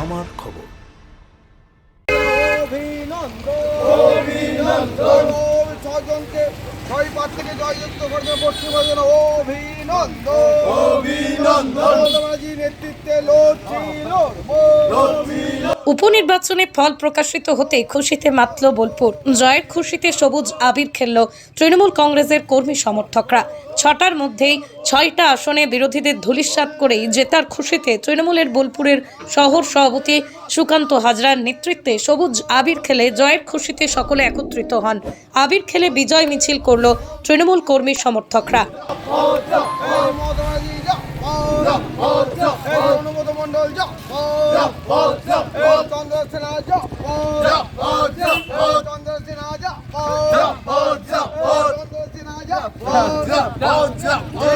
আমার খবর। অভিনন্দন। অভিনন্দন ছজনকে ছয় পাঁচ থেকে জয়যুক্ত করছে পশ্চিমবঙ্গের অভিনন্দন। অভিনন্দন। নেতৃত্বে লড়ছি উপনির্বাচনে ফল প্রকাশিত হতে খুশিতে মাতল বোলপুর। জয়ের খুশিতে সবুজ আবির খেলল তৃণমূল কংগ্রেসের কর্মী সমর্থকরা। ছটার মধ্যেই ছয়টা আসনে বিরোধীদের ধূলিসাৎ করেই জেতার খুশিতে তৃণমূলের বোলপুরের শহর সভাপতি সুকান্ত হাজরার নেতৃত্বে সবুজ আবির খেলে জয়ের খুশিতে সকলে একত্রিত হন। আবির খেলে বিজয় মিছিল করল তৃণমূল কর্মী সমর্থকরা মহাত্মাজি যা এই অনুমত মন্ডল যা এই চন্দ্র সিনহা যা চন্দ্র সিনহা যা চন্দ্র সিনহা যা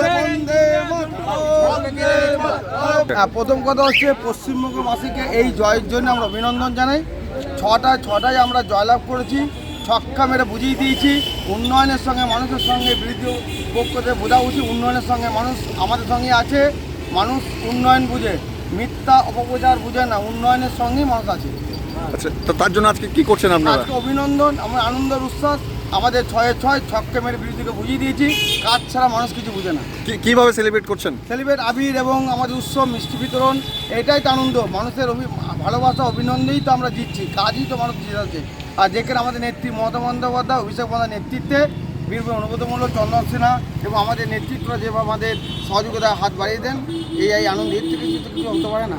বন্দে মাতরম। হ্যাঁ, প্রথম কথা হচ্ছে পশ্চিমবঙ্গবাসীকে এই জয়ের জন্য আমরা অভিনন্দন জানাই। ছটায় ছটায় আমরা জয়লাভ করেছি ছক্কা মেরে বুঝিয়ে দিয়েছি। উন্নয়নের সঙ্গে মানুষের সঙ্গে বিরোধী পক্ষতে বোঝা উচিত উন্নয়নের সঙ্গে মানুষ আমাদের সঙ্গে আছে। মানুষ উন্নয়ন বুঝে মিথ্যা অপপ্রচার বুঝে না উন্নয়নের সঙ্গেই মানুষ আছে। আচ্ছা তো তার জন্য আজকে কি করছেন আপনারা? অভিনন্দন আমার আনন্দের উচ্ছ্বাস। আমাদের ছয়ে ছয় ছক্কা মেরে বিরোধীকে বুঝিয়ে দিয়েছি কাজ ছাড়া মানুষ কিছু বুঝে না। কীভাবে সেলিব্রেট করছেন? সেলিব্রেট আবির এবং আমাদের উৎসব মিষ্টি বিতরণ এটাই তো আনন্দ। মানুষের অভি ভালোবাসা অভিনন্দনই তো আমরা দিচ্ছি কাজই তো মানুষ যাচ্ছে। আর যেখানে আমাদের নেত্রী মমতা বন্দ্যোপাধ্যায় অভিষেক বন্দ্যোপাধ্যায় নেতৃত্বে বীরভূম অনুগতমূলক চন্দন সিনহা এবং আমাদের নেতৃত্বরা যেভাবে আমাদের সহযোগিতায় হাত বাড়িয়ে দেন এই এই আনন্দ এর থেকে কিছু কিছু হতে পারে না।